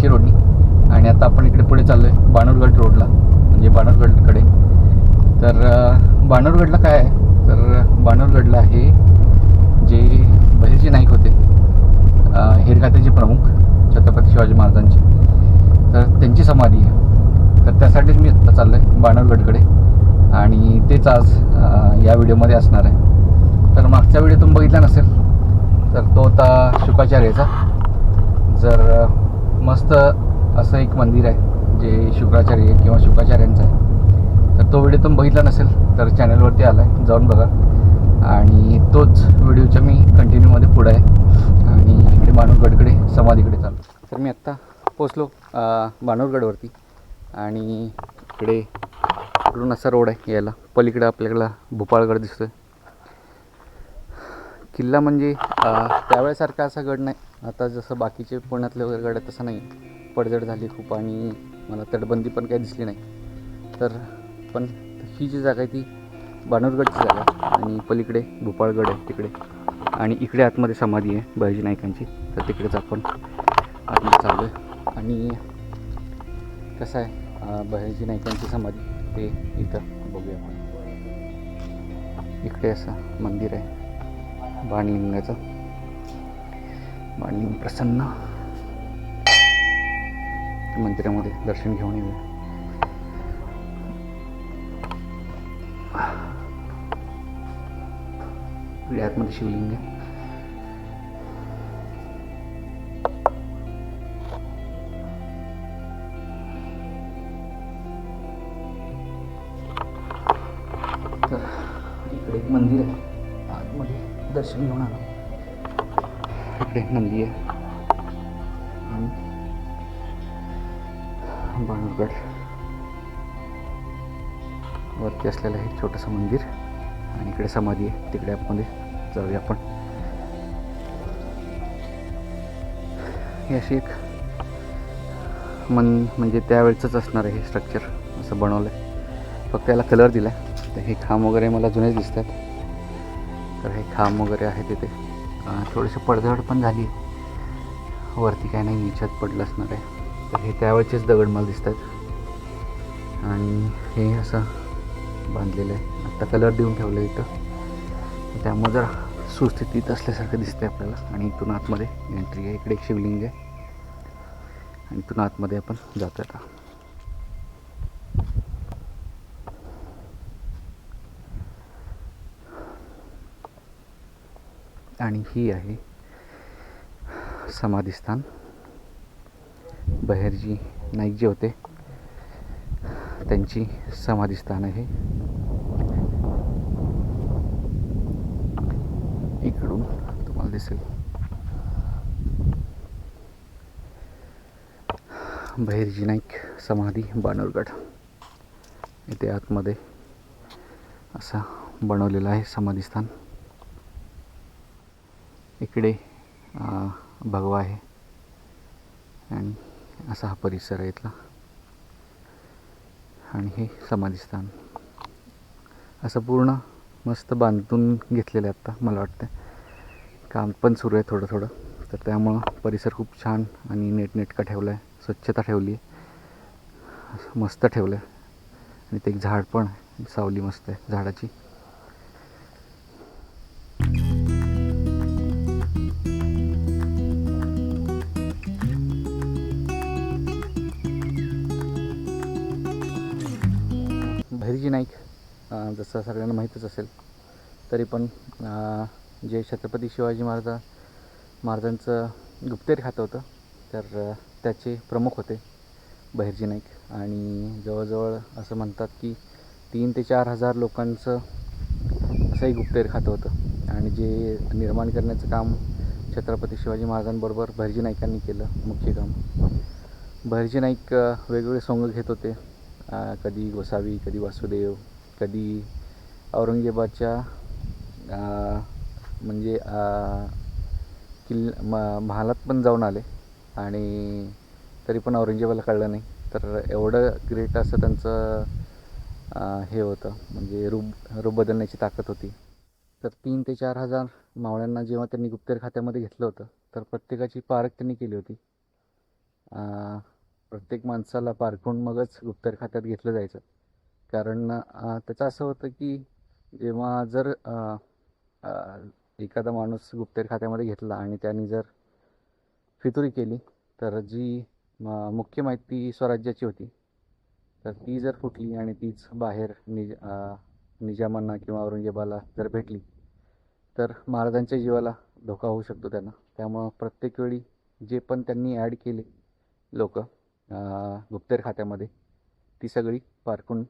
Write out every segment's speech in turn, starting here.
पळशी रोडनी आणि आता आपण इकडे पुढे चाललो आहे बाणूरगड रोडला म्हणजे बाणूरगडकडे. तर बाणूरगडला काय आहे? तर बाणूरगडला हे जे बहिर्जी नाईक होते हिरगातेचे प्रमुख छत्रपती शिवाजी महाराजांचे. तर त्यांची समाधी आहे. तर त्यासाठीच मी आत्ता चाललो आहे बाणूरगडकडे. आणि तेच आज या व्हिडिओमध्ये असणार आहे. तर मागच्या व्हिडिओ तुम्ही बघितला नसेल तर तो होता शुकाचार्याचा. जर मस्त असं एक मंदिर आहे जे शुक्राचार्य किंवा शुकाचार्यांचं आहे. तर तो व्हिडिओ तुम्ही बघितला नसेल तर चॅनलवरती आला आहे जाऊन बघा. आणि तोच व्हिडिओच्या मी कंटिन्यूमध्ये पुढं आहे. आणि इकडे बाणूरगडकडे समाधीकडे चाललो तर मी आत्ता पोचलो बाणूरगडवरती आणि इकडे इकडून असा रोड आहे यायला. पलीकडे आपल्याकडला भोपाळगड दिसतोय. किल्ला म्हणजे त्यावेळेसारखा असा गड नाही. आता जसं बाकीचे पुण्यातले वगैरे गाड्या तसं नाही. पडझड झाली खूप आणि मला तटबंदी पण काही दिसली नाही. तर पण ही जी जागा आहे ती बाणूरगडची जागा आहे आणि पलीकडे भोपाळगड आहे तिकडे. आणि इकडे आतमध्ये समाधी आहे बहिजी नायकांची तर तिकडेच आपण आतमध्ये चाललो आहे आणि कसं आहे बहिजी नायकांची समाधी ते इथं बघूया आपण. इकडे असं मंदिर आहे. बाणलिंगाचं. बाणलिंग प्रसन्न। मंदिरामध्ये दर्शन घेऊन येऊया. इकडे आतमध्ये शिवलिंग आहे. बाणूरगड वरती असलेलं हे छोटंसं मंदिर आणि इकडे समाधी आहे. तिकडे आपण जाऊया आपण. ही अशी एक मन म्हणजे त्यावेळचंच असणार आहे हे स्ट्रक्चर असं बनवलं आहे फक्त याला कलर दिला आहे तर हे खांब वगैरे मला जुनेच दिसतात. तर हे खांब वगैरे आहे तिथे. थोडीशी पडझड पण झाली. वरती काही नाही निच्यात पडलं असणार आहे. तर हे त्यावेळेचेच दगड मला दिसत आहेत आणि हे असं बांधलेलं आहे. आत्ता कलर देऊन ठेवलं इथं. त्यामुळे जरा सुस्थितीत असल्यासारखं दिसतंय आपल्याला. आणि इथून आतमध्ये एंट्री आहे. इकडे एक शिवलिंग आहे. आणि इथून आतमध्ये आपण जातो आता. आणि ही आहे समाधीस्थान. बहिर्जी नाईक जे होते त्यांची समाधीस्थान आहे. इकडून तुम्हाला दिसेल. बहिर्जी नाईक समाधी बाणोरगड. इथे आतमध्ये असा बनवलेला आहे समाधीस्थान. इकडे भगवा आहे. आणि असा हा परिसर आहे इथला. आणि हे समाधीस्थान. असं पूर्ण मस्त बांधून घेतलेलं आहे आत्ता मला वाटतं काम पण सुरू आहे थोडं थोडं तर त्यामुळं परिसर खूप छान आणि नीटनेटका ठेवला आहे स्वच्छता ठेवली आहे मस्त ठेवलं आहे आणि ते एक झाड पण आहे. सावली मस्त आहे झाडाची. शिवाजी नाईक जसं सगळ्यांना माहीतच असेल तरी पण जे छत्रपती शिवाजी महाराजा महाराजांचं गुप्तेर खातं होतं तर त्याचे प्रमुख होते बहिर्जी नाईक. आणि जवळजवळ असं म्हणतात की तीन ते चार हजार लोकांचं असंही गुप्तेर खातं होतं. आणि जे निर्माण करण्याचं काम छत्रपती शिवाजी महाराजांबरोबर बहिर्जी नाईकांनी केलं मुख्य काम. बहिर्जी नाईक वेगवेगळे सोंग घेत होते. कधी गोसावी कधी वासुदेव कधी औरंगजेबाच्या म्हणजे किल्ल म महालात पण जाऊन आले. आणि तरी पण औरंगजेबाला कळलं नाही. तर एवढं ग्रेट असं त्यांचं हे होतं. म्हणजे रूप रूप बदलण्याची ताकद होती. तर तीन ते चार हजार मावळ्यांना जेव्हा त्यांनी गुप्तेर खात्यामध्ये घेतलं होतं तर प्रत्येकाची पारख त्यांनी केली होती. प्रत्येक माणसाला पारखून मगच गुप्तर खात्यात घेतलं जायचं. कारण त्याचं असं होतं की जेव्हा जर एखादा माणूस गुप्तर खात्यामध्ये घेतला आणि त्याने जर फितुरी केली तर जी मुख्य माहिती स्वराज्याची होती तर ती जर फुटली आणि तीच बाहेर निज निजामांना किंवा औरंगजेबाला जर भेटली तर महाराजांच्या जीवाला धोका होऊ शकतो त्यांना. त्यामुळं प्रत्येक वेळी जे पण त्यांनी ॲड केले लोक गुप्तेर खात्यामध्ये ती सगळी पारखून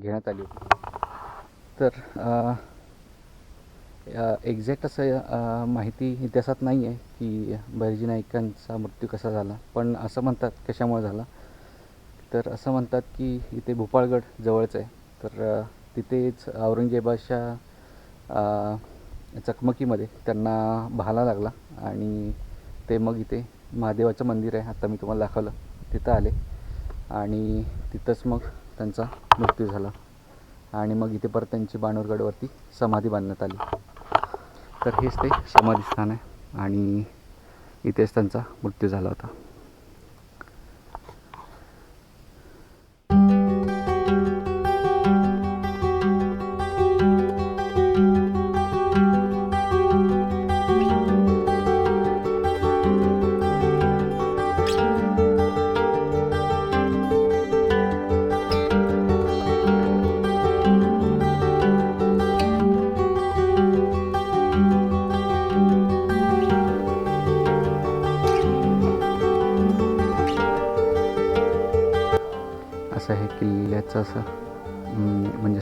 घेण्यात आली होती. तर एक्झॅक्ट असं माहिती इतिहासात नाही आहे की बहिर्जी नाईकांचा मृत्यू कसा झाला पण असं म्हणतात कशामुळे झाला. तर असं म्हणतात की इथे भोपाळगड जवळच आहे. तर तिथेच औरंगजेबाच्या चकमकीमध्ये त्यांना भाला लागला आणि ते मग इथे महादेवाचं मंदिर आहे आता मी तुम्हाला दाखवलं. तिथं आले. आणि तिथंच मग त्यांचा मृत्यू झाला. आणि मग इथे परत त्यांची बाणूरगडवरती समाधी बांधण्यात आली. तर हेच ते समाधी स्थान आहे. आणि इथेच त्यांचा मृत्यू झाला होता.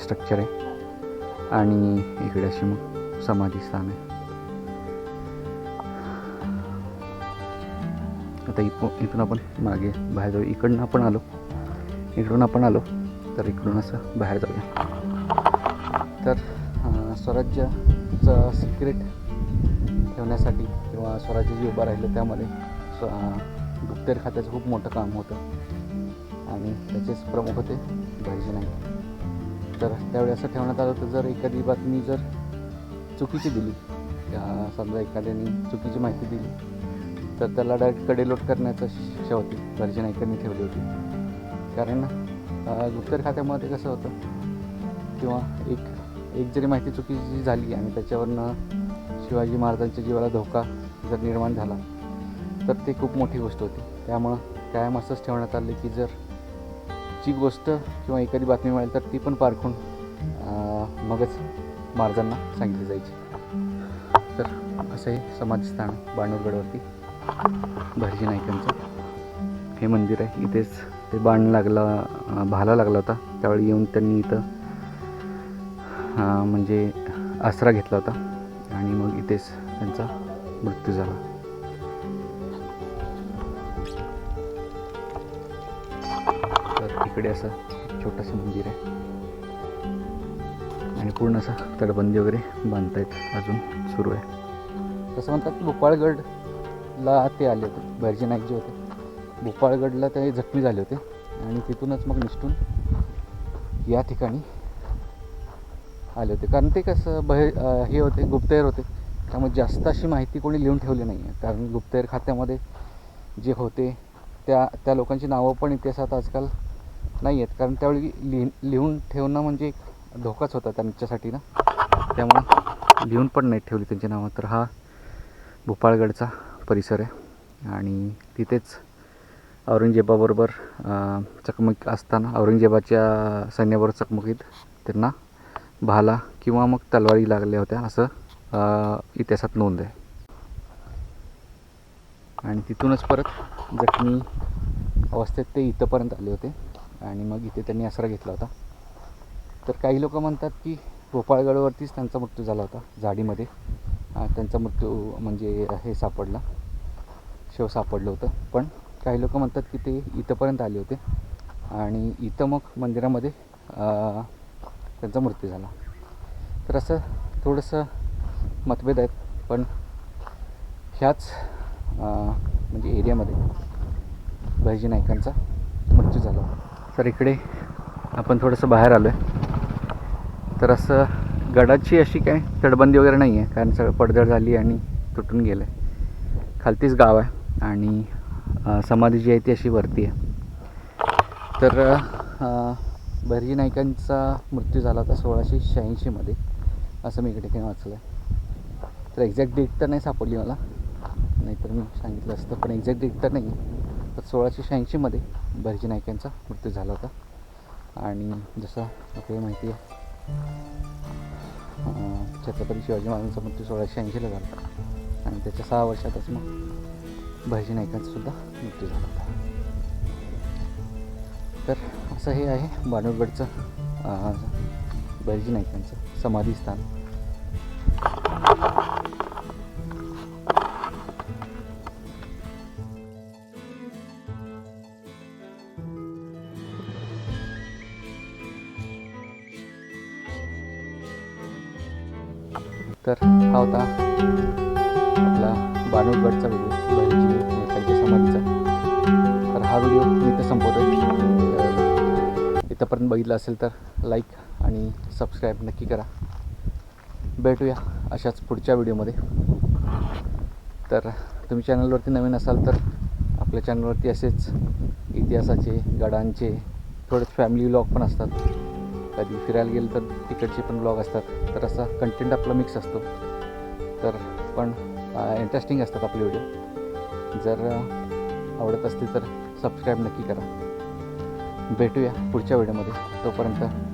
स्ट्रक्चर आहे. आणि इकडे अशी मग समाधी स्थान आहे. आता इथून इथून आपण मागे बाहेर जाऊ. इकडनं आपण आलो. इकडून आपण आलो तर इकडून असं बाहेर जाऊया. तर स्वराज्याचं सिक्रेट ठेवण्यासाठी किंवा स्वराज्य जे उभं राहिलं त्यामध्ये स्व गुप्तेर खात्याचं खूप मोठं काम होतं. आणि त्याचेच प्रमुख होते भाईजी नाईक. तर त्यावेळी असं ठेवण्यात आलं होतं जर एखादी बातमी जर चुकीची दिली समजा एखाद्याने चुकीची माहिती दिली तर त्याला डायरेक्ट कडेलोट करण्याचं शिक्षा होती दर्जन एकांनी ठेवली होती. कारण अं, गुप्तर खात्यामध्ये कसं होतं किंवा एक एक जरी माहिती चुकीची झाली आणि त्याच्यावरनं शिवाजी महाराजांच्या जीवाला धोका जर निर्माण झाला तर ते खूप मोठी गोष्ट होती. त्यामुळं कायम असंच ठेवण्यात आलं की जर जी गोष्ट किंवा एखादी बातमी मिळेल तर ती पण पारखून मगच महाराजांना सांगितली जायची. तर असं हे समाजस्थान बाणूरगडवरती भरजी नाईकांचं हे मंदिर आहे. इथेच ते बाण लागला भाला लागला होता. त्यावेळी येऊन त्यांनी इथं म्हणजे आसरा घेतला होता. आणि मग इथेच त्यांचा मृत्यू झाला. इकडे असं छोटंसं मंदिर आहे. आणि पूर्ण असं तटबंदी वगैरे बांधतायत अजून सुरू आहे. तसं म्हणतात की भोपाळगडला ते आले होते भैरजी नाईक जे होते. भोपाळगडला ते जखमी झाले होते. आणि तिथूनच मग निष्ठून या ठिकाणी आले होते. कारण ते कसं बाहेर हे होते गुप्तहेर होते. त्यामुळे जास्त अशी माहिती कोणी लिहून ठेवली नाही आहे. कारण गुप्तहेर खात्यामध्ये जे होते त्या त्या लोकांची नावं पण इतिहासात आजकाल नाही आहेत कारण त्यावेळी लिहून लिहून ठेवणं म्हणजे एक धोकाच होता त्यांच्यासाठी ना. त्यामुळे लिहून पण नाही ठेवली त्यांची नावं. तर हा भोपाळगडचा परिसर आहे. आणि तिथेच औरंगजेबाबरोबर चकमक असताना औरंगजेबाच्या सैन्याबरोबर चकमकीत त्यांना भाला किंवा मग तलवारी लागल्या होत्या असं इतिहासात नोंद आहे. आणि तिथूनच परत जखमी अवस्थेत ते इथंपर्यंत आले होते. आणि मग इथे त्यांनी आसरा घेतला होता. तर काही लोक म्हणतात की गोपाळगडवरतीच त्यांचा मृत्यू झाला होता झाडीमध्ये. त्यांचा मृत्यू म्हणजे हे सापडला शव सापडलं होतं. पण काही लोक म्हणतात की ते इथंपर्यंत आले होते. आणि इथं मग मंदिरामध्ये त्यांचा मृत्यू झाला. तर असं थोडंसं मतभेद आहेत. पण ह्याच म्हणजे एरियामध्ये भाईजी नाईकांचा मृत्यू झाला होता. तर इकडे आपण थोडंसं बाहेर आलो आहे तर असं गडाची अशी काय तटबंदी वगैरे नाही आहे कारण सगळं पडझड झाली आणि तुटून गेलं आहे खालतीच गाव आहे आणि समाधी जी आहे ती अशी वरती आहे. तर भैरजी नाईकांचा मृत्यू झाला होता सोळाशे शहाऐंशीमध्ये असं मी इकडे काही वाचलं आहे तर एक्झॅक्ट डेट तर नाही सापडली मला. नाहीतर मी सांगितलं असतं पण एक्झॅक्ट डेट तर नाही तर सोळाशे शहाऐंशीमध्ये बर्जी नाईक यांचा मृत्यू झाला होता. आणि जसं आपल्याला माहिती आहे छत्रपती शिवाजी महाराजांचा मृत्यू सोळाशे ऐंशीला झाला होता. आणि त्याच्या सहा वर्षातच मग बर्जी नाईकांचा सुद्धा मृत्यू झाला होता. तर असं हे आहे बाणूरगडचं बर्जी नाईकांचं समाधी तर हा होता आपला बाणूरगडचा व्हिडिओ त्यांच्या समाधीचा. तर हा व्हिडिओ मी इथं संपवतो इथंपर्यंत बघितलं असेल तर लाईक आणि सबस्क्राईब नक्की करा. भेटूया अशाच पुढच्या व्हिडिओमध्ये तर तुम्ही चॅनलवरती नवीन असाल तर आपल्या चॅनलवरती असेच इतिहासाचे गडांचे थोडे फॅमिली व्लॉग पण असतात. कधी फिरायला गेलं तर तिकडचे पण ब्लॉग असतात. तर असा कंटेंट आपला मिक्स असतो. तर पण इंटरेस्टिंग असतात आपले व्हिडिओ जर आवडत असतील तर सबस्क्राईब नक्की करा. भेटूया पुढच्या व्हिडिओमध्ये तोपर्यंत